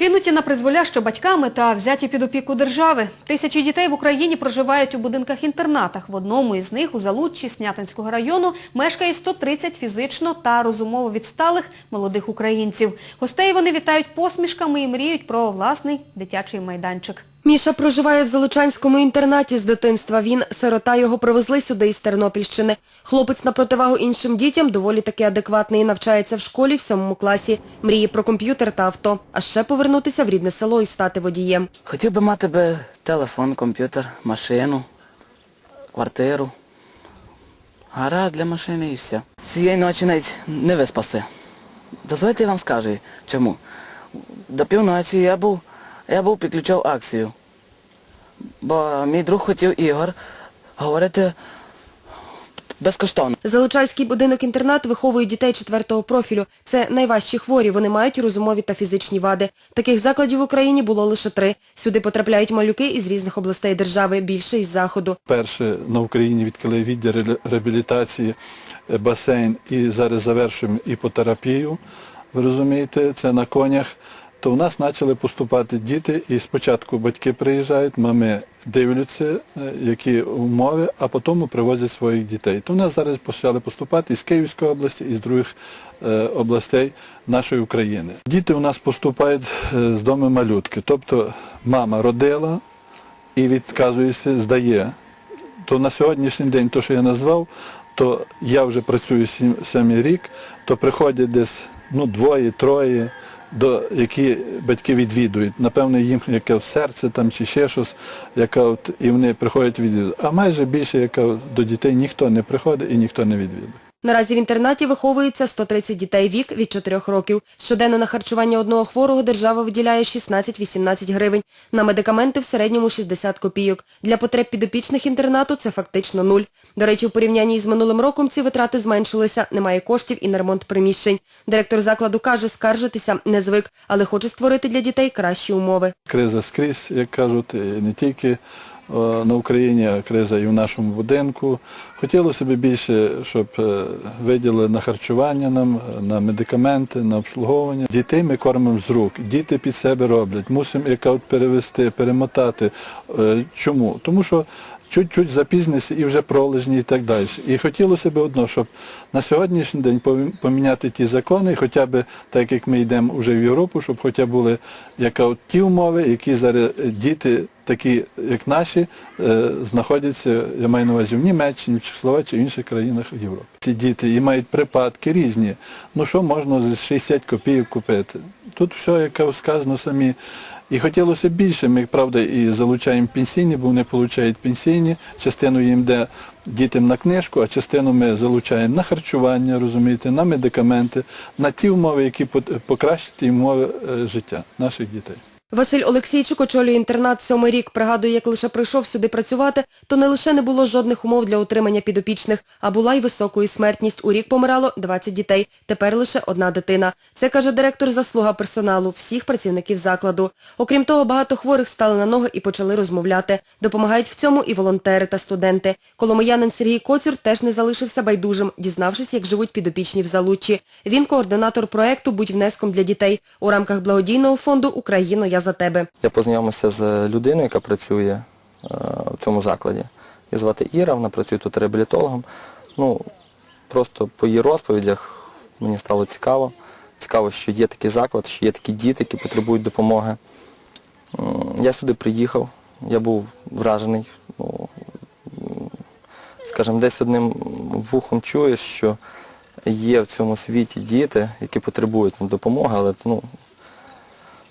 Кинуті на призволяще батьками та взяті під опіку держави. Тисячі дітей в Україні проживають у будинках-інтернатах. В одному із них, у Залуччі Снятинського району, мешкає 130 фізично та розумово відсталих молодих українців. Гостей вони вітають посмішками і мріють про власний дитячий майданчик. Міша проживає в Залучанському інтернаті з дитинства. Він, сирота, його привезли сюди із Тернопільщини. Хлопець на противагу іншим дітям доволі таки адекватний. Навчається в школі в сьомому класі. Мріє про комп'ютер та авто. А ще повернутися в рідне село і стати водієм. Хотів би мати би телефон, комп'ютер, машину, квартиру. Гараж для машини і все. Цієї ночі навіть не виспався. Дозвольте я вам скажу, чому. До півночі я був, я був підключав акцію. Бо мій друг хотів Ігор говорити безкоштовно. Залучанський будинок-інтернат виховує дітей четвертого профілю. Це найважчі хворі. Вони мають розумові та фізичні вади. Таких закладів в Україні було лише три. Сюди потрапляють малюки із різних областей держави, більше із заходу. Перше на Україні відкрили відділ реабілітації, е, басейн і зараз завершуємо іпотерапію. Ви розумієте, це на конях. То в нас почали поступати діти, і спочатку батьки приїжджають, мами дивляться, е, які умови, а потім привозять своїх дітей. То в нас зараз почали поступати із Київської області, і з других е, областей нашої України. Діти у нас поступають е, з дому малютки, тобто мама родила, і відказується, здає. То на сьогоднішній день, то, що я назвав, то я вже працюю сім, рік, то приходять десь ну, двоє, троє, до, які батьки відвідують. Напевно, їм яке серце там чи ще щось, яка от, і вони приходять відвідувати. А майже більше яка от, до дітей ніхто не приходить і ніхто не відвідує. Наразі в інтернаті виховується 130 дітей вік від 4 років. Щоденно на харчування одного хворого держава виділяє 16-18 гривень. На медикаменти в середньому 60 копійок. Для потреб підопічних інтернату це фактично нуль. До речі, в порівнянні із минулим роком ці витрати зменшилися. Немає коштів і на ремонт приміщень. Директор закладу каже, скаржитися не звик, але хоче створити для дітей кращі умови. Криза скрізь, як кажуть, не тільки на Україні, криза і в нашому будинку. Хотілося б більше, щоб виділили виділи на харчування нам, е, на медикаменти, на обслуговування. Дітей ми кормимо з рук, діти під себе роблять. Мусимо яка перевести, перемотати. Е, Чому? Тому що чуть-чуть запізнися і вже пролежні і так далі. І хотілося б одно, щоб на сьогоднішній день поміняти ті закони, хоча б так як ми йдемо вже в Європу, щоб хоча були яка от ті умови, які зараз е, діти, такі як наші, е, знаходяться, я маю на увазі в Німеччині, в Чехословаччині, в інших країнах Європи. Ці діти і мають припадки різні. Ну що можна за 60 копійок купити? Тут все, як сказано самі. І хотілося більше, ми, правда, і залучаємо пенсійні, бо вони отримують пенсійні, частину їм де дітям на книжку, а частину ми залучаємо на харчування, розумієте, на медикаменти, на ті умови, які покращать умови е, життя наших дітей. Василь Олексійчук очолює інтернат сьомий рік. Пригадує, як лише прийшов сюди працювати, то не лише не було жодних умов для утримання підопічних, а була й високою смертність. У рік помирало 20 дітей, тепер лише одна дитина. Це, каже директор, заслуга персоналу, всіх працівників закладу. Окрім того, багато хворих стали на ноги і почали розмовляти. Допомагають в цьому і волонтери та студенти. Коломиянин Сергій Коцюр теж не залишився байдужим, дізнавшись, як живуть підопічні в Залуччі. Він координатор проекту «Будь внеском для дітей» у рамках благодійного фонду «Україно, я за тебе». Я познайомився з людиною, яка працює е, в цьому закладі. Її звати Іра, вона працює тут реабілітологом. Ну, просто по її розповідях мені стало цікаво. Цікаво, що є такий заклад, що є такі діти, які потребують допомоги. Я сюди приїхав, я був вражений. Ну, скажімо, десь одним вухом чуєш, що є в цьому світі діти, які потребують допомоги, але ну,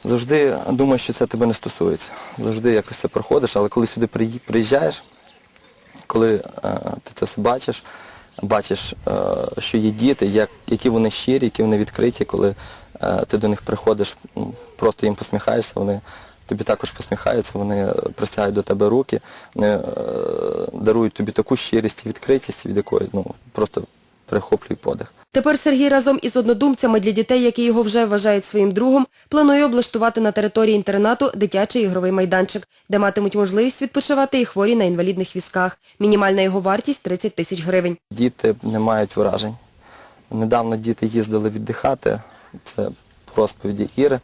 Завжди думаєш, що це тебе не стосується. Завжди якось це проходиш, але коли сюди приїжджаєш, коли е, ти це все бачиш, бачиш, е, що є діти, як, які вони щирі, які вони відкриті, коли е, ти до них приходиш, просто їм посміхаєшся, вони тобі також посміхаються, вони е, простягають до тебе руки, вони е, дарують тобі таку щирість і відкритість, від якої ну, просто перехоплює подих. Тепер Сергій разом із однодумцями для дітей, які його вже вважають своїм другом, планує облаштувати на території інтернату дитячий ігровий майданчик, де матимуть можливість відпочивати і хворі на інвалідних візках. Мінімальна його вартість 30 тисяч гривень. Діти не мають вражень. Недавно діти їздили віддихати, це по розповіді Іри.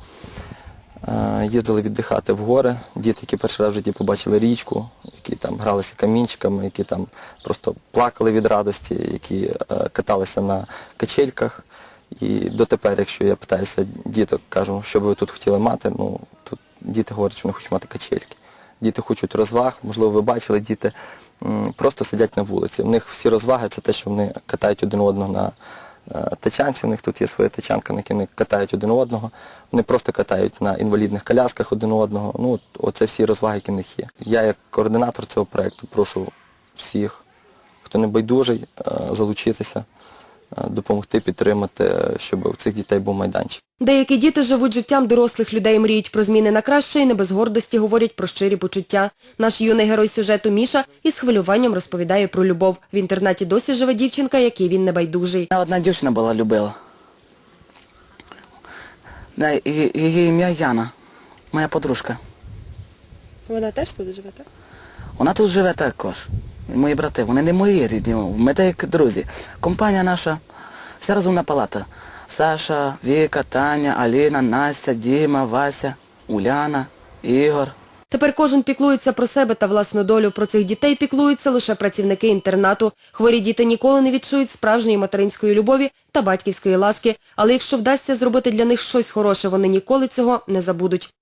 Е, Їздили віддихати в гори. Діти, які перший раз в житті побачили річку, які там гралися камінчиками, які там просто плакали від радості, які е, каталися на качельках. І дотепер, якщо я питаюся діток, кажу, що би ви тут хотіли мати, ну тут діти говорять, що вони хочуть мати качельки. Діти хочуть розваг, можливо, ви бачили, діти просто сидять на вулиці. У них всі розваги це те, що вони катають один одного на тачанці, у них тут є своя тачанка, на якій вони катають один одного. Вони просто катають на інвалідних колясках один одного. Ну, оце всі розваги, які в них є. Я як координатор цього проєкту прошу всіх, хто не байдужий, е, залучитися, е, допомогти підтримати, е, щоб у цих дітей був майданчик. Деякі діти живуть життям дорослих людей, мріють про зміни на краще і не без гордості говорять про щирі почуття. Наш юний герой сюжету Міша із хвилюванням розповідає про любов. В інтернаті досі живе дівчинка, якій він не байдужий. Мене одна дівчина була любила. Її ім'я Яна, моя подружка. Вона теж тут живе, так? Вона тут живе також. Мої брати, вони не мої рідні, ми та як друзі. Компанія наша, вся розумна палата. Саша, Віка, Таня, Аліна, Настя, Діма, Вася, Уляна, Ігор. Тепер кожен піклується про себе та власну долю. Про цих дітей піклуються лише працівники інтернату. Хворі діти ніколи не відчують справжньої материнської любові та батьківської ласки. Але якщо вдасться зробити для них щось хороше, вони ніколи цього не забудуть.